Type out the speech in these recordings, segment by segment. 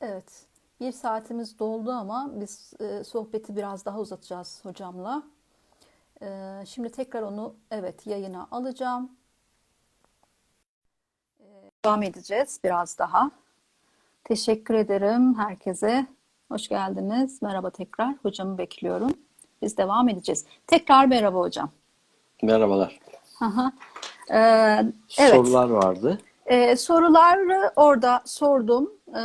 Evet, bir saatimiz doldu ama biz e, sohbeti biraz daha uzatacağız hocamla. E, şimdi tekrar onu evet yayına alacağım. E, devam edeceğiz biraz daha. Teşekkür ederim herkese. Hoş geldiniz. Merhaba tekrar. Hocamı bekliyorum. Biz devam edeceğiz. Tekrar merhaba hocam. Merhabalar. Aha. E, evet. Sorular vardı. Ee, soruları orada sordum. Ee,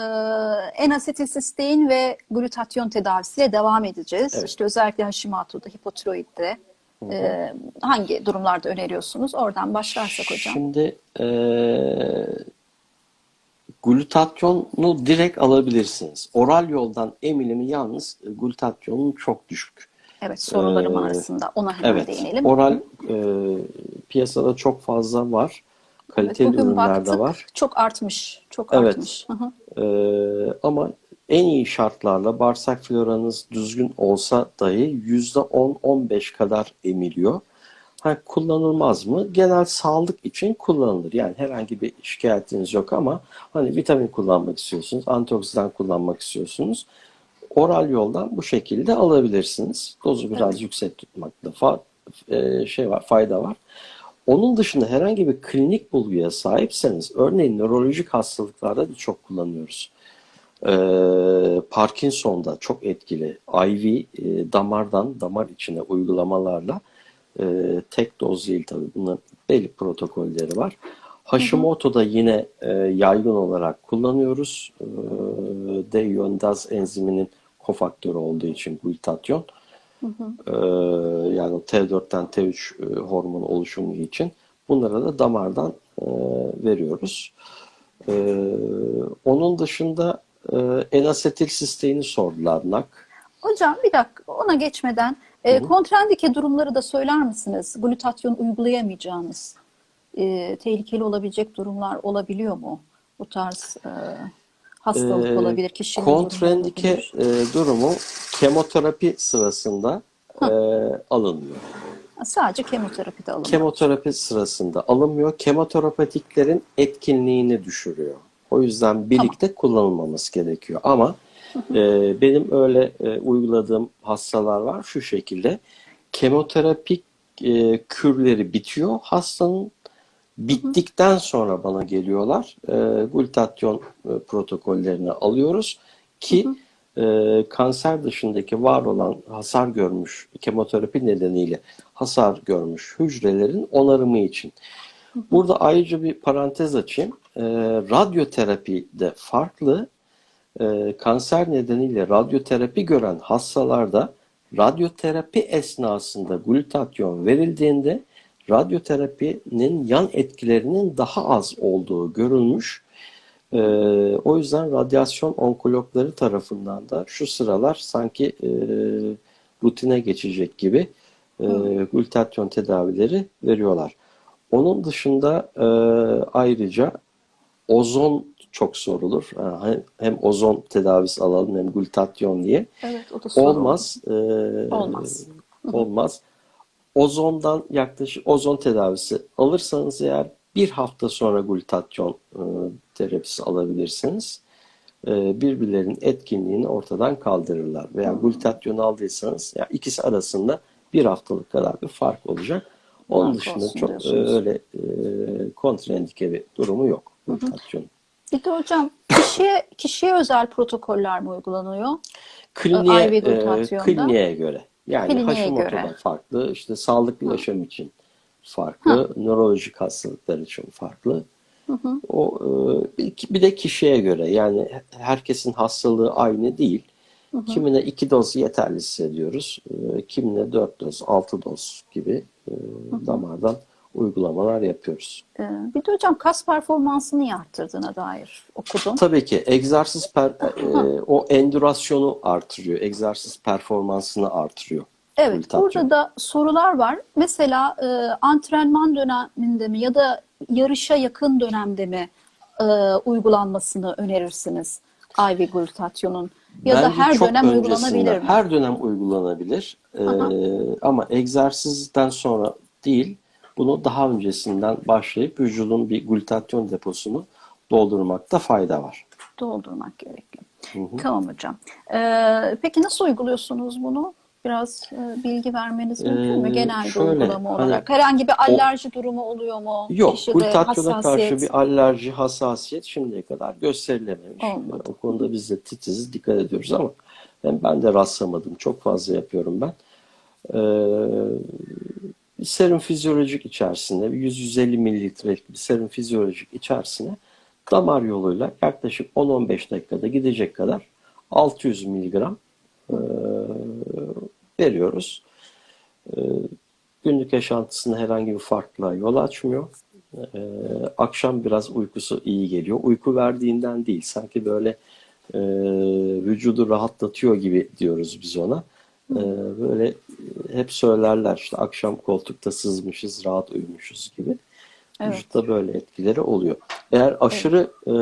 N-asetilsistein ve glutatyon tedavisiyle devam edeceğiz. Evet. İşte özellikle Hashimoto'da, hipotiroidde e, hangi durumlarda öneriyorsunuz? Oradan başlarsak hocam. Şimdi eee glutatyonu direkt alabilirsiniz. Oral yoldan emilimi yalnız e, glutatyonun çok düşük. Evet, sorularım Ee, arasında ona hemen Evet, değinelim. oral e, piyasada çok fazla var. Kaliteli Bugün ürünler de baktık, var. çok artmış. Çok Evet. artmış. Hı hı. Ee, ama en iyi şartlarla bağırsak floranız düzgün olsa dahi %10-15 kadar emiliyor. Ha, kullanılmaz mı? Genel sağlık için kullanılır. Yani herhangi bir şikayetiniz yok ama hani vitamin kullanmak istiyorsunuz, antioksidan kullanmak istiyorsunuz. Oral yoldan bu şekilde alabilirsiniz. Dozu biraz Evet. yüksek tutmakta fa- e, şey var, fayda var. Onun dışında herhangi bir klinik bulguya sahipseniz, örneğin nörolojik hastalıklarda da çok kullanıyoruz. Ee, Parkinson'da çok etkili IV e, damardan damar içine uygulamalarla e, tek doz değil tabii bunların belli protokolleri var. Hashimoto'da yine e, yaygın olarak kullanıyoruz. E, D-yöndaz enziminin kofaktörü olduğu için glutatyon. Ee, yani o T4'ten T3 e, hormon oluşumu için bunlara da damardan e, veriyoruz. Ee, onun dışında e, N-asetilsisteini sordular NAK. Hocam bir dakika ona geçmeden e, kontrendike durumları da söyler misiniz? Glutatyon uygulayamayacağınız e, tehlikeli olabilecek durumlar olabiliyor mu? Bu tarz e, hastalık Ee, olabilir, kişinin kontrendike e, durumu kemoterapi sırasında e, alınmıyor. Sadece kemoterapide alınıyor. Kemoterapi sırasında alınmıyor. Kemoterapetiklerin etkinliğini düşürüyor. O yüzden birlikte kullanılmaması gerekiyor. Ama e, benim öyle e, uyguladığım hastalar var şu şekilde. Kemoterapik e, kürleri bitiyor. Hastanın bittikten sonra bana geliyorlar. E, glutatyon e, protokollerini alıyoruz ki e, kanser dışındaki var olan hasar görmüş kemoterapi nedeniyle hasar görmüş hücrelerin onarımı için. Burada ayrıca bir parantez açayım. E, radyoterapi de farklı. E, kanser nedeniyle radyoterapi gören hastalarda radyoterapi esnasında glutatyon verildiğinde radyoterapinin yan etkilerinin daha az olduğu görülmüş. Ee, o yüzden radyasyon onkologları tarafından da şu sıralar sanki e, rutine geçecek gibi e, glutatyon tedavileri veriyorlar. Onun dışında e, ayrıca ozon çok sorulur. Hem, hem ozon tedavisi alalım hem glutatyon diye. Evet, o da sorun. Olmaz. Ee, Olmaz. Olmaz. Ozondan yaklaşık ozon tedavisi alırsanız eğer bir hafta sonra glutatyon e, terapisi alabilirsiniz. E, birbirlerinin etkinliğini ortadan kaldırırlar. Veya glutatyon aldıysanız ya ikisi arasında bir haftalık kadar bir fark olacak. Onun Fark dışında çok e, diyorsunuz. öyle e, kontraindike bir durumu yok glutatyon. Bir de hocam kişiye kişiye özel protokoller mi uygulanıyor? Kliniğe, e, kliniğe göre. Yani Kliniğe Hashimoto'da göre. farklı, işte sağlıklı yaşam için farklı, nörolojik hastalıklar için farklı. O e, bir- bir de kişiye göre yani herkesin hastalığı aynı değil. Kimine iki doz yeterli hissediyoruz. E, Kimine dört doz, altı doz gibi e, damardan uygulamalar yapıyoruz. Ee, bir de hocam kas performansını iyi arttırdığına dair okudum. Tabii ki egzersiz per- e, o endürasyonu artırıyor. Egzersiz performansını artırıyor. Evet, Glutatyon. burada da sorular var. Mesela e, antrenman döneminde mi ya da yarışa yakın dönemde mi e, uygulanmasını önerirsiniz IV glutatyonun? Ya da Bence her çok dönem uygulanabilir mi? Her dönem uygulanabilir. Ee, ama egzersizden sonra değil, bunu daha öncesinden başlayıp vücudun bir glutatyon deposunu doldurmakta fayda var. Doldurmak gerekli. Hı hı. Tamam hocam. Ee, peki nasıl uyguluyorsunuz bunu? Biraz e, bilgi vermeniz mümkün mü? Ee, Genel bir şöyle, uygulama hani olarak. Herhangi bir alerji durumu oluyor mu? Yok, glutatyona karşı bir alerji, hassasiyet şimdiye kadar gösterilememiş. Olmadı. O konuda biz de titiziz, dikkat ediyoruz ama ben, ben de rastlamadım. Çok fazla yapıyorum ben. Ee, bir serum fizyolojik içerisinde, bir 100-150 mililitrelik bir serum fizyolojik içerisine damar yoluyla yaklaşık 10-15 dakikada gidecek kadar 600 miligram e, veriyoruz. E, günlük yaşantısında herhangi bir farklılığa yol açmıyor. E, akşam biraz uykusu iyi geliyor. Uyku verdiğinden değil, sanki böyle e, vücudu rahatlatıyor gibi diyoruz biz ona. E, böyle e, hep söylerler işte akşam koltukta sızmışız, rahat uyumuşuz gibi. Evet. Vücutta böyle etkileri oluyor. Eğer aşırı e,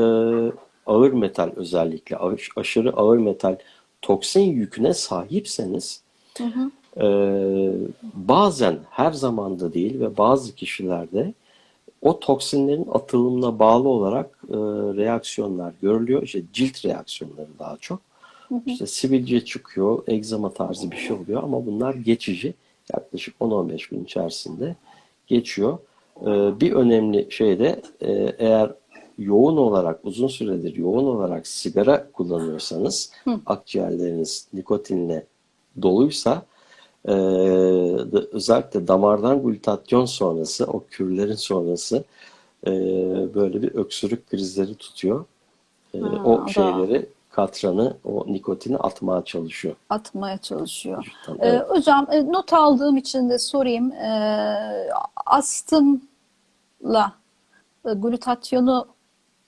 ağır metal özellikle aş- aşırı ağır metal toksin yüküne sahipseniz Hı hı. ee, bazen her zamanda değil ve bazı kişilerde o toksinlerin atılımına bağlı olarak e, reaksiyonlar görülüyor. İşte cilt reaksiyonları daha çok. İşte sivilce çıkıyor, egzama tarzı bir şey oluyor ama bunlar geçici. Yaklaşık 10-15 gün içerisinde geçiyor. Ee, bir önemli şey de e, eğer yoğun olarak uzun süredir yoğun olarak sigara kullanıyorsanız akciğerleriniz nikotinle doluysa e, özellikle damardan glutatyon sonrası o kürlerin sonrası e, böyle bir öksürük krizleri tutuyor. E, Ha, o o da- şeyleri katranı o nikotini atmaya çalışıyor. atmaya çalışıyor. Ee, evet. hocam e, not aldığım için de sorayım. Ee, astımla e, glutatyonu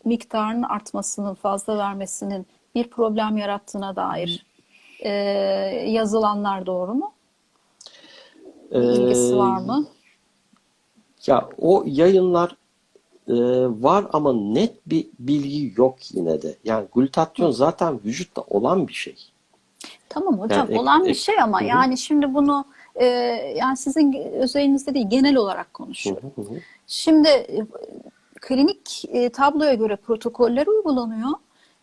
miktarının artmasının, fazla vermesinin bir problem yarattığına dair e, yazılanlar doğru mu? Bir ilgisi Ee, var mı? Ya o yayınlar e, var ama net bir bilgi yok yine de. Yani glutatyon zaten vücutta olan bir şey. Tamam hocam Yani ek- olan bir şey ama Hı yani şimdi bunu e, yani sizin özelinizde değil genel olarak konuşuyorum. Hı hı hı. Şimdi e, klinik e, tabloya göre protokoller uygulanıyor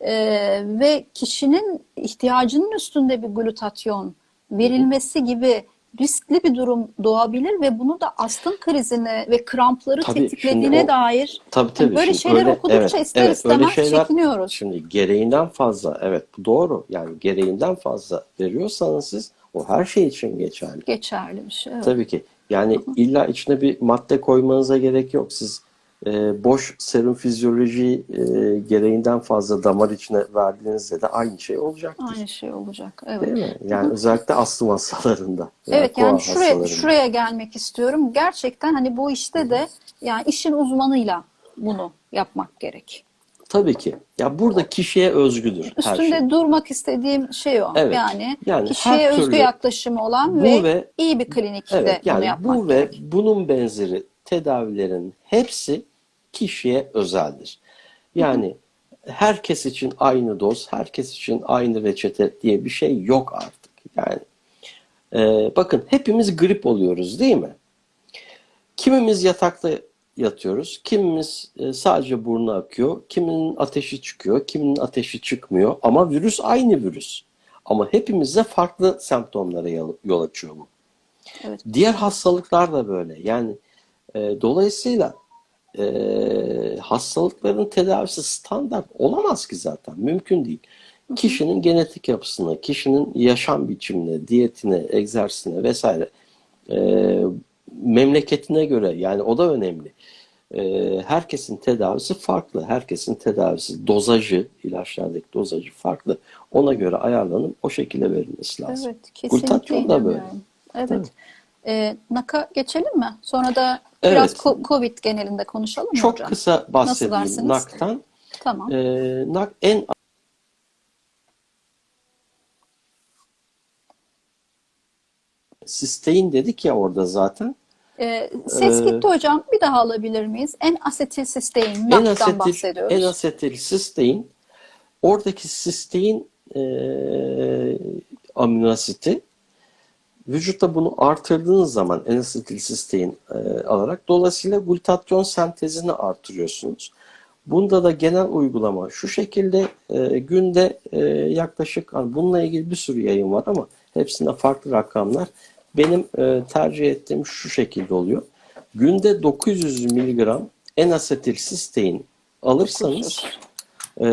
E, ve kişinin ihtiyacının üstünde bir glutatyon verilmesi gibi riskli bir durum doğabilir ve bunu da astım krizine ve krampları Tabii, tetiklediğine o- dair Tabii tabii. böyle Şimdi şeyler öyle- okudukça evet, ister evet, istemez şeyler- çekiniyoruz. Şimdi gereğinden fazla evet bu doğru. Yani gereğinden fazla veriyorsanız siz o her şey için geçerli. Geçerli bir şey. evet. Tabii ki. Yani illa içine bir madde koymanıza gerek yok. Siz e, boş serum fizyolojiyi e, gereğinden fazla damar içine verdiğinizde de aynı şey olacaktır. Aynı şey olacak. Evet. Değil mi? Yani özellikle astım hastalarında. Evet yani şuraya şuraya gelmek istiyorum. Gerçekten hani bu işte de yani işin uzmanıyla bunu yapmak gerek. Tabii ki. Ya burada kişiye özgüdür her Üstünde şey. durmak istediğim şey o. Evet. Yani, Yani kişiye her özgü yaklaşımı olan ve, ve- iyi bir klinikte Evet, bunu yani yapmak bu ve gerek. bunun benzeri tedavilerin hepsi kişiye özeldir. Yani herkes için aynı doz, herkes için aynı reçete diye bir şey yok artık. Yani e, bakın hepimiz grip oluyoruz değil mi? Kimimiz yatakta yatıyoruz, kimimiz e, sadece burnu akıyor, kiminin ateşi çıkıyor, kiminin ateşi çıkmıyor ama virüs aynı virüs. Ama hepimizde farklı semptomlara yol yol açıyor bu. Evet. Diğer hastalıklar da böyle. Yani e, dolayısıyla e, hastalıkların tedavisi standart olamaz ki zaten. Mümkün değil. Kişinin genetik yapısına, kişinin yaşam biçimine, diyetine, egzersizine vesaire e, memleketine göre yani o da önemli. E, herkesin tedavisi farklı. Herkesin tedavisi, dozajı, ilaçlardaki dozajı farklı. Ona göre ayarlanıp o şekilde verilmesi lazım. Evet, kesinlikle Glutatyon da böyle. inanıyorum. Evet. Tabii. Ee, NAK'a geçelim mi? Sonra da Evet. biraz ko- COVID genelinde konuşalım mı Çok hocam? kısa bahsedeyim? NAK'tan. Tamam. Ee, NAK en Sistein dedik ya orada zaten. Ee, ses Ee, gitti hocam. Bir daha alabilir miyiz? En asetilsistein, En NAK'tan asetil, bahsediyoruz. en asetil sistein oradaki sistein e, amino asiti vücutta bunu artırdığınız zaman en asetil sistein e, alarak dolayısıyla glutatyon sentezini artırıyorsunuz. Bunda da genel uygulama şu şekilde e, günde e, yaklaşık hani bununla ilgili bir sürü yayın var ama hepsinde farklı rakamlar. Benim e, tercih ettiğim şu şekilde oluyor. Günde 900 miligram N-asetilsistein alırsanız e,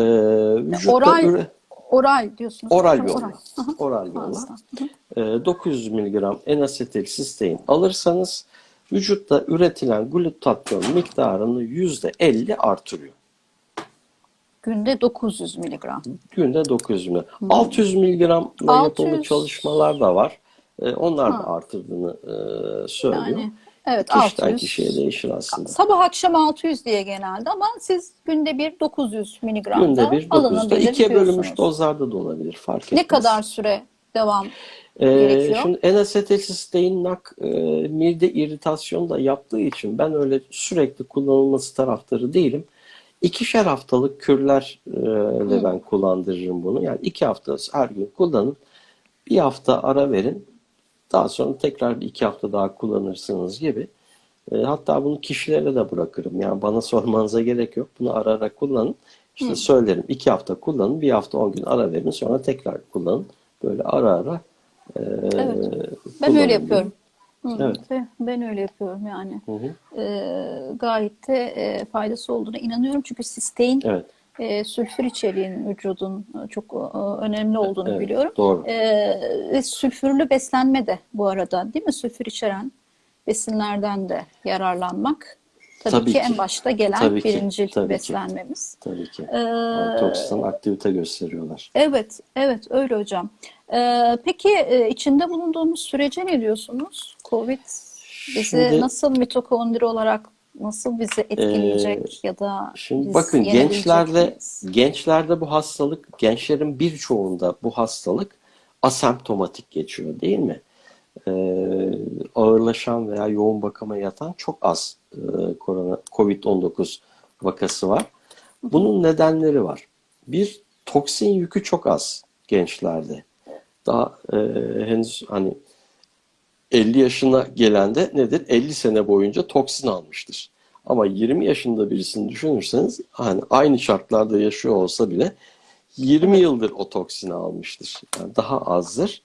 vücutta Oral, üre- oral diyorsunuz. oral Ha, yolla. Oral yolla. Ağızdan. E, 900 miligram N-asetilsistein alırsanız vücutta üretilen glutatyon miktarını %50 artırıyor. Günde 900 miligram. Günde 900 mg. 600 mg'la 600. yapılmış çalışmalar da var. E, onlar da artırdığını e, söylüyor. Yani evet Kişiden 600. kişiye değişir aslında. Sabah akşam 600 diye genelde ama siz günde bir 900 miligramda Günde bir 900'da alınabilir ikiye bölünmüş dozlarda da olabilir. Fark etmez. Ne kadar süre devam Ee, gerekiyor? şimdi N-asetilsistein NAK e, mide irritasyonu da yaptığı için ben öyle sürekli kullanılması taraftarı değilim. İkişer haftalık kürlerle ben kullandırırım bunu. Yani iki hafta her gün kullanın. Bir hafta ara verin. Daha sonra tekrar bir iki hafta daha kullanırsınız gibi. E, hatta bunu kişilere de bırakırım. Yani bana sormanıza gerek yok. Bunu ara ara kullanın. İşte söylerim. iki hafta kullanın. Bir hafta on gün ara verin. Sonra tekrar kullanın. Böyle ara ara e, Evet. Ben öyle yapıyorum. Hı, Evet. ve Ben öyle yapıyorum yani. Hı hı. Ee, gayet de e, faydası olduğuna inanıyorum. Çünkü sistein Evet. E, sülfür içeriğinin vücudun e, çok e, önemli olduğunu Evet, biliyorum. doğru. E, ve sülfürlü beslenme de bu arada değil mi? Sülfür içeren besinlerden de yararlanmak. Tabii, Tabii ki, ki. en başta gelen Tabii ki, birincil tabii ki. beslenmemiz. Tabii ki. Ee, Antioksidan aktivite gösteriyorlar. Evet, evet öyle hocam. Ee, peki e, içinde bulunduğumuz sürece ne diyorsunuz? Covid bizi Şimdi- nasıl mitokondri olarak nasıl bizi etkileyecek ya da Şimdi bakın gençlerde miyiz? gençlerde bu hastalık gençlerin birçoğunda bu hastalık asemptomatik geçiyor değil mi? Ee, ağırlaşan veya yoğun bakıma yatan çok az e, korona COVID-19 vakası var. Bunun nedenleri var. Bir toksin yükü çok az gençlerde. Daha e, henüz hani 50 yaşına gelen de nedir? 50 sene boyunca toksin almıştır. Ama 20 yaşında birisini düşünürseniz hani aynı şartlarda yaşıyor olsa bile 20 yıldır o toksini almıştır. Yani daha azdır.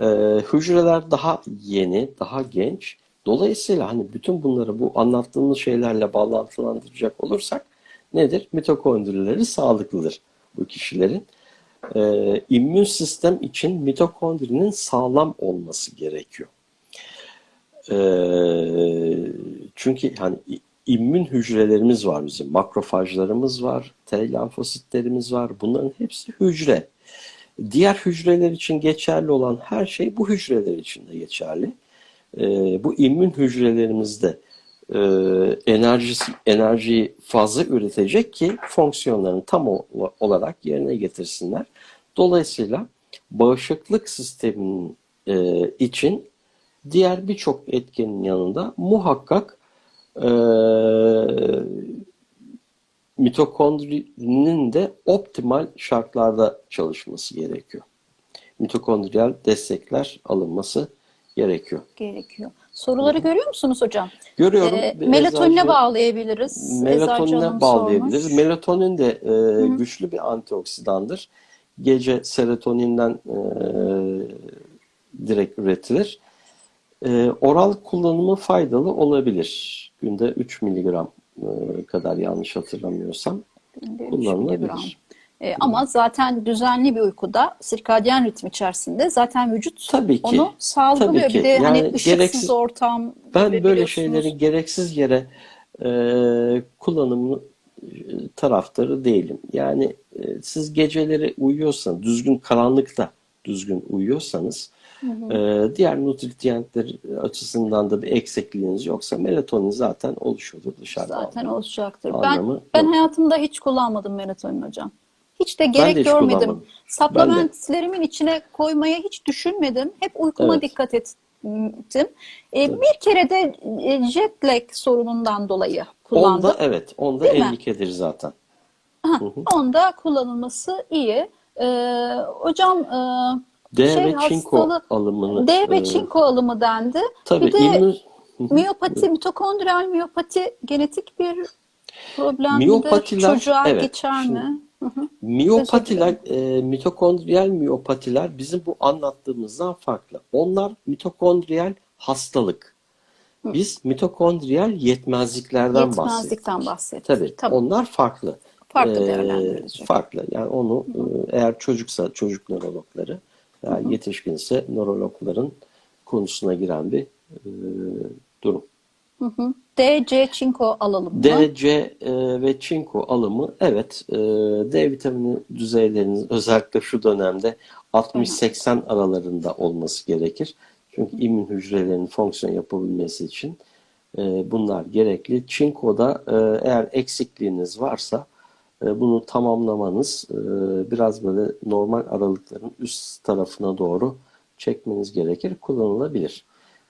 Ee, hücreler daha yeni, daha genç. Dolayısıyla hani bütün bunları bu anlattığımız şeylerle bağlantılandıracak olursak nedir? Mitokondrileri sağlıklıdır bu kişilerin. Ee, immün sistem için mitokondrinin sağlam olması gerekiyor. Ee, çünkü hani immün hücrelerimiz var bizim. Makrofajlarımız var, T lenfositlerimiz var. Bunların hepsi hücre. Diğer hücreler için geçerli olan her şey bu hücreler için de geçerli. Ee, bu immün hücrelerimizde e, enerjisi, enerjiyi fazla üretecek ki fonksiyonlarını tam olarak yerine getirsinler. Dolayısıyla bağışıklık sisteminin e, için diğer birçok etkenin yanında muhakkak e, mitokondrinin de optimal şartlarda çalışması gerekiyor. Mitokondriyal destekler alınması gerekiyor. gerekiyor. Soruları görüyor musunuz hocam? Görüyorum. Ee, melatonine eczacı- bağlayabiliriz. Melatonine bağlayabiliriz. sormuş. Melatonin de e, güçlü bir antioksidandır. Gece serotoninden e, direkt üretilir. E, oral kullanımı faydalı olabilir. Günde 3 miligram e, kadar yanlış hatırlamıyorsam Günde üç kullanılabilir. miligram. Ee, ama zaten düzenli bir uykuda sirkadyen ritmi içerisinde zaten vücut Tabii ki. onu salgılıyor. Tabii ki. Bir de hani Yani ışıksız gereksiz- ortam Ben böyle şeylerin gereksiz yere e, kullanımı e, taraftarı değilim. Yani e, siz geceleri uyuyorsanız, düzgün karanlıkta düzgün uyuyorsanız, e, diğer nutriyentler açısından da bir eksikliğiniz yoksa melatonin zaten oluşuyordur dışarıda. Zaten. Anlamı Ben ben yok. hayatımda hiç kullanmadım melatonin hocam. Hiç de de gerek hiç görmedim. kullanmadım. Supplementlerimin içine koymaya hiç düşünmedim. Hep uykuma Evet. dikkat ettim. Ee, bir kere de e, jet lag sorunundan dolayı kullandım. Onda evet, onda Değil mi? endikedir zaten. Ha, onda kullanılması iyi. Ee, hocam e, D şey ve çinko hastalığı- alımını D ve e, çinko alımı dendi. tabii bir de immün- miyopati, mitokondriyal miyopati genetik bir problemleri Miyopatiler, çocuğa evet. geçer Şimdi- mi? Hı hı. Miyopatiler, e, mitokondriyal miyopatiler bizim bu anlattığımızdan farklı. Onlar mitokondriyal hastalık. Biz mitokondriyal yetmezliklerden bahsediyoruz. Yetmezlikten bahsettik. Tabii, Tamam. onlar farklı. Farklı Ee, değerlendirilecek. farklı. Yani onu e, eğer çocuksa çocuk nörologları, veya yetişkinse nörologların konusuna giren bir e, durum. Hı hı. D, C, çinko alalım mı? D, C e, ve çinko alımı evet e, D vitamini düzeyleriniz özellikle şu dönemde 60-80 aralarında olması gerekir. Çünkü immün hücrelerinin fonksiyon yapabilmesi için e, bunlar gerekli. Çinko'da e, eğer eksikliğiniz varsa bunu tamamlamanız e, biraz böyle normal aralıkların üst tarafına doğru çekmeniz gerekir. Kullanılabilir.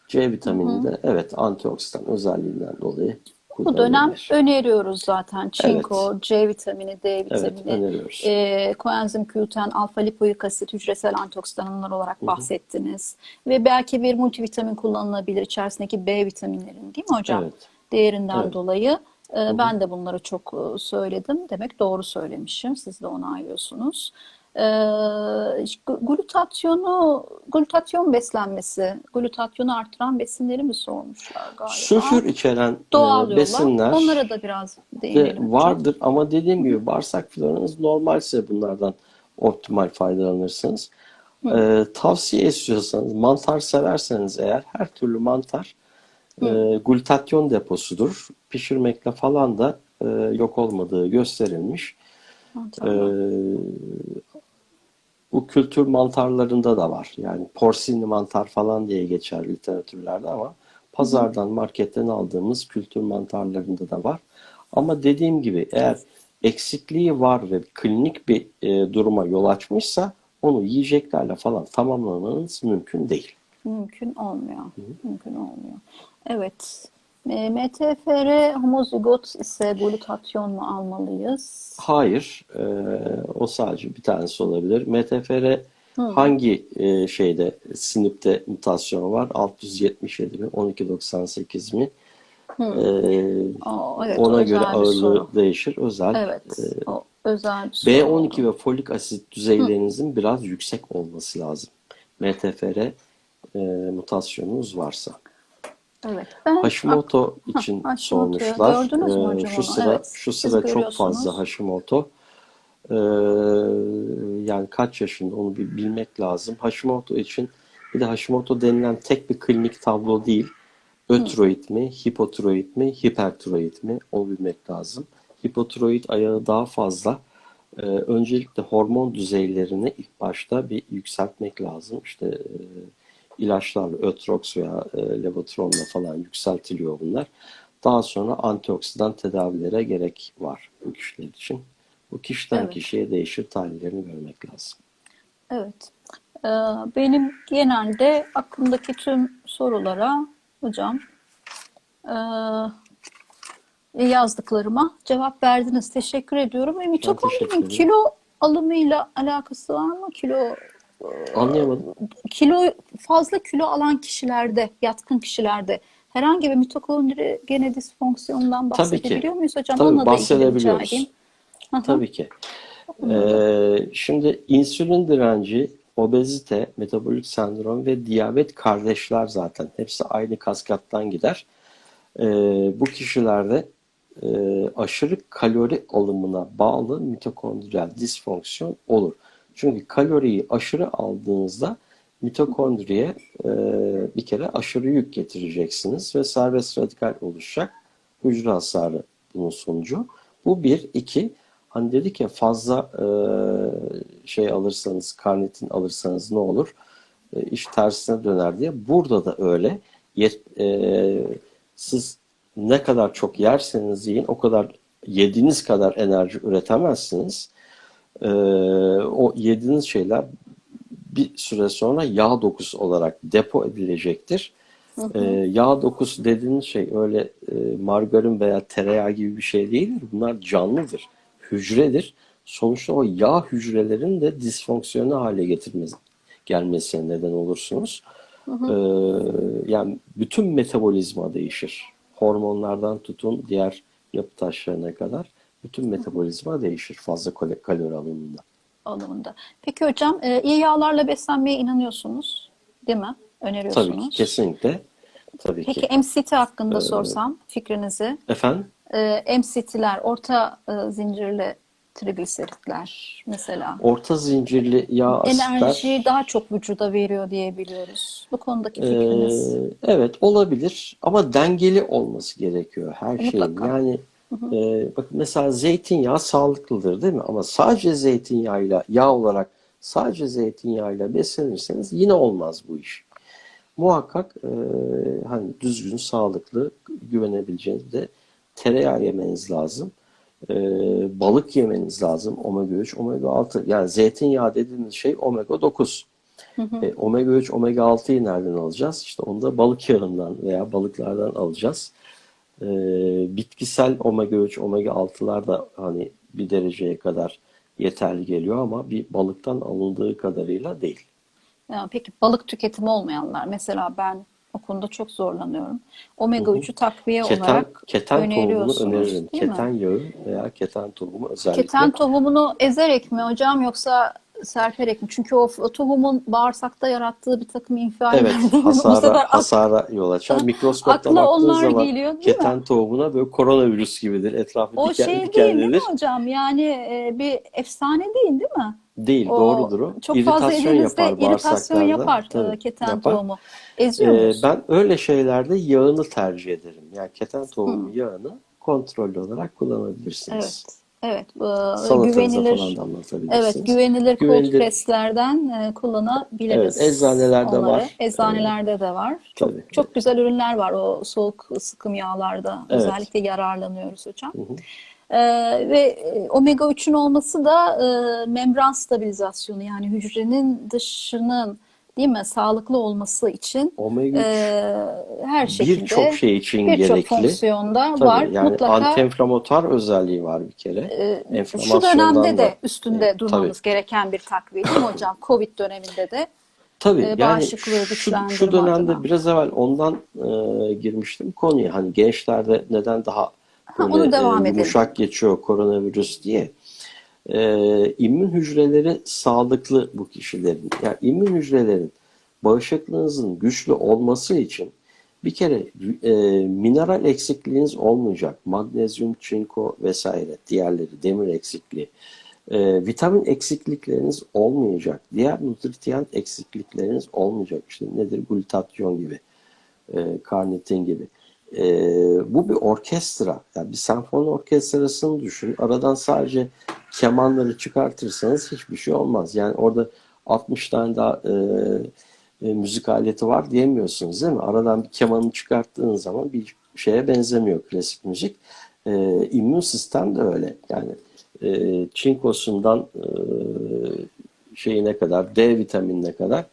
C vitamini de evet antioksidan özelliğinden dolayı Bu dönem öneriyoruz zaten. Çinko, C vitamini, D Evet, vitamini, öneriyoruz. e, koenzim Q10, alfa lipoik asit, hücresel antioksidanlar olarak bahsettiniz. Ve belki bir multivitamin kullanılabilir içerisindeki B vitaminlerin değil mi hocam? Evet. Değerinden Evet. dolayı. E, ben de bunları çok e, söyledim. Demek doğru söylemişim. Siz de onaylıyorsunuz. E, glutatyonu, glutatyon beslenmesi, glutatyonu artıran besinleri mi sormuşlar galiba? Sülfür içeren e, Doğal yollar. besinler Onlara da biraz de değinelim. hocam. vardır ama dediğim gibi bağırsak floranız normalse bunlardan optimal faydalanırsınız. E, tavsiye istiyorsanız mantar severseniz eğer her türlü mantar e, glutatyon deposudur. Pişirmekle falan da e, yok olmadığı gösterilmiş. Ee, bu kültür mantarlarında da var. Yani porsinli mantar falan diye geçer literatürlerde ama pazardan, marketten aldığımız kültür mantarlarında da var. Ama dediğim gibi eğer eksikliği var ve klinik bir e, duruma yol açmışsa onu yiyeceklerle falan tamamlamanız mümkün değil. Mümkün olmuyor. Mümkün olmuyor. Evet. E, MTFR homozigot ise glutatyon mu almalıyız? Hayır, e, o sadece bir tanesi olabilir. MTFR hangi e, şeyde SNP'te mutasyon var? 677 mi, 1298 mi? E, Aa, evet, o ona özel göre ağırlığı soru. değişir. Özel. Evet. E, o özel bir soru. B12 ve folik asit düzeylerinizin biraz yüksek olması lazım. MTFR e, mutasyonunuz varsa. Evet. Ben Hashimoto için Hashimoto'yu sormuşlar. gördünüz mü Ee, hocam Şu onu? sıra Evet, şu sıra çok fazla Hashimoto. Ee, yani kaç yaşında onu bir bilmek lazım. Hashimoto için bir de Hashimoto denilen tek bir klinik tablo değil. Ötiroid mi, hipotiroid mi, hipertiroid mi onu bilmek lazım. Hipotiroid ayağı daha fazla. Ee, öncelikle hormon düzeylerini ilk başta bir yükseltmek lazım. İşte e, ilaçlarla, Ötrox veya e, Levotron'la falan yükseltiliyor bunlar. Daha sonra antioksidan tedavilere gerek var bu kişiler için. Bu kişiden Evet. kişiye değişir, tahlillerini görmek lazım. Evet. Ee, benim genelde aklımdaki tüm sorulara hocam e, yazdıklarıma cevap verdiniz. Teşekkür ediyorum. Teşekkür mitokondrinin kilo alımıyla alakası var mı? Kilo Anlayamadım. kilo fazla kilo alan kişilerde, yatkın kişilerde herhangi bir mitokondri gene Tabii ki. bahsedebiliyor muyuz hocam? Tabii Onunla bahsedebiliyoruz. Tabii ki. Ee, şimdi insülin direnci, obezite, metabolik sendrom ve diyabet kardeşler zaten. Hepsi aynı kaskattan gider. Ee, bu kişilerde e, aşırı kalori alımına bağlı mitokondriyal disfonksiyon olur. Çünkü kaloriyi aşırı aldığınızda mitokondriye e, bir kere aşırı yük getireceksiniz ve serbest radikal oluşacak. Hücre hasarı bunun sonucu. Bu bir. iki Hani dedik ya fazla e, şey alırsanız, karnitin alırsanız ne olur? E, iş tersine döner diye. Burada da öyle. Yet, e, siz ne kadar çok yerseniz yiyin o kadar yediğiniz kadar enerji üretemezsiniz. E, o yediğiniz şeyler bir süre sonra yağ dokusu olarak depo edilecektir. E, yağ dokusu dediğiniz şey öyle e, margarin veya tereyağı gibi bir şey değildir. Bunlar canlıdır, hücredir. Sonuçta o yağ hücrelerin de disfonksiyonel hale getirmesi, gelmesine neden olursunuz. E, yani bütün metabolizma değişir. Hormonlardan tutun diğer yapı taşlarına kadar bütün metabolizma değişir fazla kal- kalori alımında. alımında. Peki hocam e, iyi yağlarla beslenmeye inanıyorsunuz değil mi? Öneriyorsunuz. Tabii ki kesinlikle. Tabii Peki ki. MCT hakkında sorsam fikrinizi. Efendim? E, MCT'ler orta e, zincirli trigliseritler mesela. Orta zincirli yağ asitler Enerjiyi daha çok vücuda veriyor diye biliyoruz. Bu konudaki fikriniz. Ee, evet olabilir ama dengeli olması gerekiyor her şeyin. Mutlaka. Yani e, bakın mesela zeytinyağı sağlıklıdır değil mi? Ama sadece zeytinyağıyla yağ olarak sadece zeytinyağıyla beslenirseniz yine olmaz bu iş. Muhakkak e, hani düzgün, sağlıklı, güvenebileceğiniz de tereyağı yemeniz lazım. E, balık yemeniz lazım. Omega 3, omega 6. Yani zeytinyağı dediğimiz şey omega 9. E, omega 3, omega 6'yı nereden alacağız? İşte onu da balık yağından veya balıklardan alacağız. E, bitkisel omega 3, omega 6'lar da hani bir dereceye kadar yeterli geliyor ama bir balıktan alındığı kadarıyla değil. Ya, peki balık tüketimi olmayanlar mesela ben o konuda çok zorlanıyorum. Omega 3'ü takviye Keten, olarak keten öneriyorsunuz öneririm. değil mi? Keten yağı veya keten tohumu özellikle. Keten tohumunu ezerek mi hocam yoksa serperek mi? Çünkü o, tohumun bağırsakta yarattığı bir takım infialler Evet? Bu sefer hasara, hasara yol açar. Mikroskopta akla onlar zaman geliyor, değil mi? keten tohumuna böyle koronavirüs gibidir. Etrafı o diken, şey değil dikenlidir. değil mi hocam? Yani e, bir efsane değil değil mi? Değil, O doğrudur o. Çok fazla İritasyon elinizde yapar iritasyon yapar e, Tabii, keten yapar. tohumu. Eziyor Ee, ben öyle şeylerde yağını tercih ederim. Yani keten tohumu yağını kontrollü olarak kullanabilirsiniz. Evet. Evet. bu Salatanıza güvenilir falan. Evet, güvenilir cold Güvenilir- presslerden e, kullanabiliriz. Evet, eczanelerde onları. var. Eczanelerde de var. Çok Tabii. çok güzel ürünler var o soğuk sıkım yağlarda. Evet. Özellikle yararlanıyoruz hocam. Ee, ve e, omega 3'ün olması da e, membran stabilizasyonu yani hücrenin dışının değil mi sağlıklı olması için Omega 3 e, her şekilde birçok şey için birçok gerekli. fonksiyonda Tabii, var. yani Mutlaka antiinflamatuar özelliği var bir kere. şu Enflamasyondan dönemde de da- üstünde Evet, durmamız tabii. gereken bir mi hocam? Covid döneminde de. Tabii e, yani şu, şu dönemde adına. biraz evvel ondan e, girmiştim konuya. Hani gençlerde neden daha Ha, böyle onu devam e, edelim. yumuşak geçiyor koronavirüs diye. E, immün hücreleri sağlıklı bu kişilerin. Yani immün hücrelerin bağışıklığınızın güçlü olması için bir kere e, mineral eksikliğiniz olmayacak. Magnezyum, çinko vesaire diğerleri demir eksikliği. E, vitamin eksiklikleriniz olmayacak. Diğer nutritiyen eksiklikleriniz olmayacak. İşte nedir? Glutatyon gibi, e, karnitin gibi. E, bu bir orkestra. Yani bir senfoni orkestrasını düşün. Aradan sadece kemanları çıkartırsanız hiçbir şey olmaz. Yani orada 60 tane daha e, e, müzik aleti var diyemiyorsunuz değil mi? Aradan bir kemanı çıkarttığınız zaman bir şeye benzemiyor klasik müzik. E, immün sistem de öyle. Yani e, çinkosundan e, şeyine kadar, D vitaminine kadar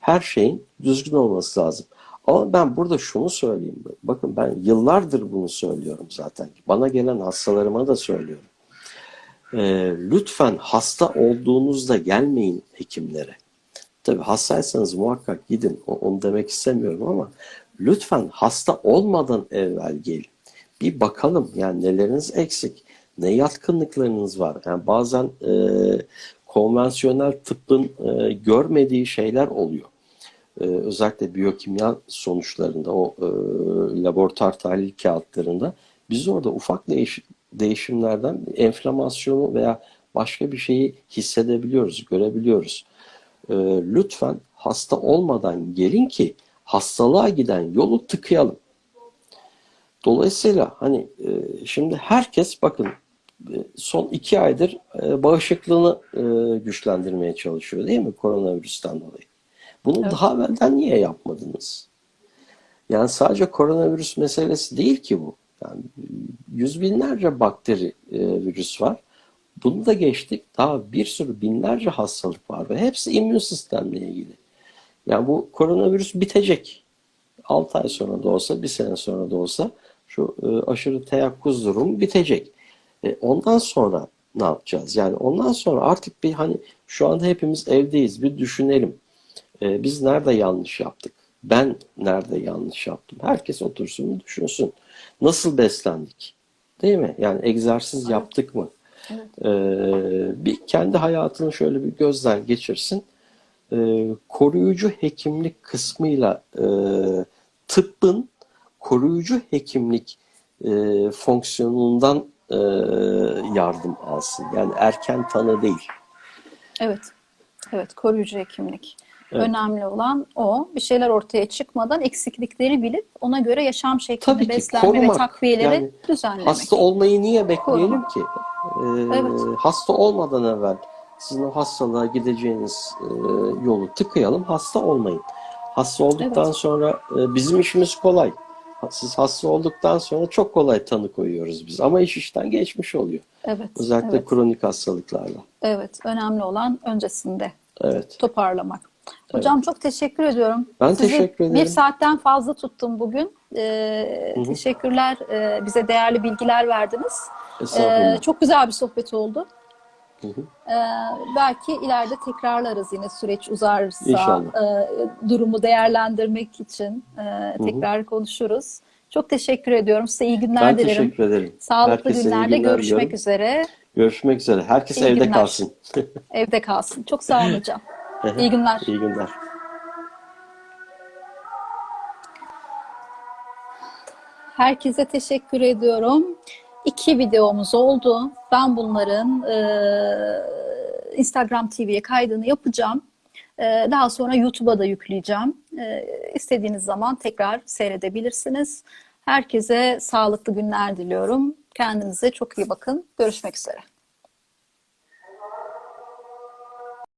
her şeyin düzgün olması lazım. Ama ben burada şunu söyleyeyim. Bakın ben yıllardır bunu söylüyorum zaten. Bana gelen hastalarıma da söylüyorum. E, lütfen hasta olduğunuzda gelmeyin hekimlere. Tabii hastaysanız muhakkak gidin. Onu demek istemiyorum ama lütfen hasta olmadan evvel gelin. Bir bakalım yani neleriniz eksik, ne yatkınlıklarınız var. Yani bazen e, konvansiyonel tıbbın e, görmediği şeyler oluyor. E, özellikle biyokimya sonuçlarında, o e, laboratuvar tahlil kağıtlarında biz orada ufak değiş, değişimlerden enflamasyonu veya başka bir şeyi hissedebiliyoruz, görebiliyoruz. E, lütfen hasta olmadan gelin ki hastalığa giden yolu tıkayalım. Dolayısıyla hani e, şimdi herkes bakın e, son iki aydır e, bağışıklığını e, güçlendirmeye çalışıyor değil mi koronavirüsten dolayı? Bunu Evet. daha evvelden niye yapmadınız? Yani sadece koronavirüs meselesi değil ki bu. Yani yüz binlerce bakteri e, virüs var. Bunu da geçtik. Daha bir sürü binlerce hastalık var ve hepsi immün sistemle ilgili. Yani bu koronavirüs bitecek. 6 ay sonra da olsa, bir sene sonra da olsa şu e, aşırı teyakkuz durumu bitecek. E, ondan sonra ne yapacağız? Yani ondan sonra artık bir hani şu anda hepimiz evdeyiz. Bir düşünelim. E, biz nerede yanlış yaptık? Ben nerede yanlış yaptım? Herkes otursun düşünsün. Nasıl beslendik? Değil mi? Yani egzersiz yaptık mı? Evet. Ee, bir kendi hayatını şöyle bir gözden geçirsin. Ee, koruyucu hekimlik kısmıyla e, tıbbın koruyucu hekimlik e, fonksiyonundan e, yardım alsın. Yani erken tanı değil. Evet. Evet, koruyucu hekimlik. Evet. Önemli olan o. Bir şeyler ortaya çıkmadan eksiklikleri bilip ona göre yaşam şeklini, Tabii ki beslenme ve korumak. takviyeleri Yani düzenlemek. Hasta olmayı niye bekleyelim Korumak. ki? Ee, Evet. Hasta olmadan evvel sizin o hastalığa gideceğiniz e, yolu tıkayalım, hasta olmayın. Hasta olduktan Evet. sonra e, bizim işimiz kolay. Siz hasta olduktan sonra çok kolay tanı koyuyoruz biz. Ama iş işten geçmiş oluyor. Evet. Özellikle evet. kronik hastalıklarla. Evet, önemli olan öncesinde Evet. toparlamak. Hocam çok teşekkür ediyorum. Ben Sizi teşekkür ederim. Bir saatten fazla tuttum bugün. Ee, Hı hı. teşekkürler. Ee, bize değerli bilgiler verdiniz. Ee, çok güzel bir sohbet oldu. Hı hı. Ee, belki ileride tekrarlarız yine süreç uzarsa İnşallah. e, durumu değerlendirmek için e, tekrar konuşuruz. Çok teşekkür ediyorum. Size iyi günler Ben dilerim. teşekkür ederim. Sağlıklı Herkese günlerde günler görüşmek diliyorum. üzere. Görüşmek üzere. Herkes İyi evde günler. kalsın. Evde kalsın. Çok sağ olun hocam. İyi günler. İyi günler. Herkese teşekkür ediyorum. İki videomuz oldu. Ben bunların e, Instagram TV'ye kaydını yapacağım. E, daha sonra YouTube'a da yükleyeceğim. E, istediğiniz zaman tekrar seyredebilirsiniz. Herkese sağlıklı günler diliyorum. Kendinize çok iyi bakın. Görüşmek üzere.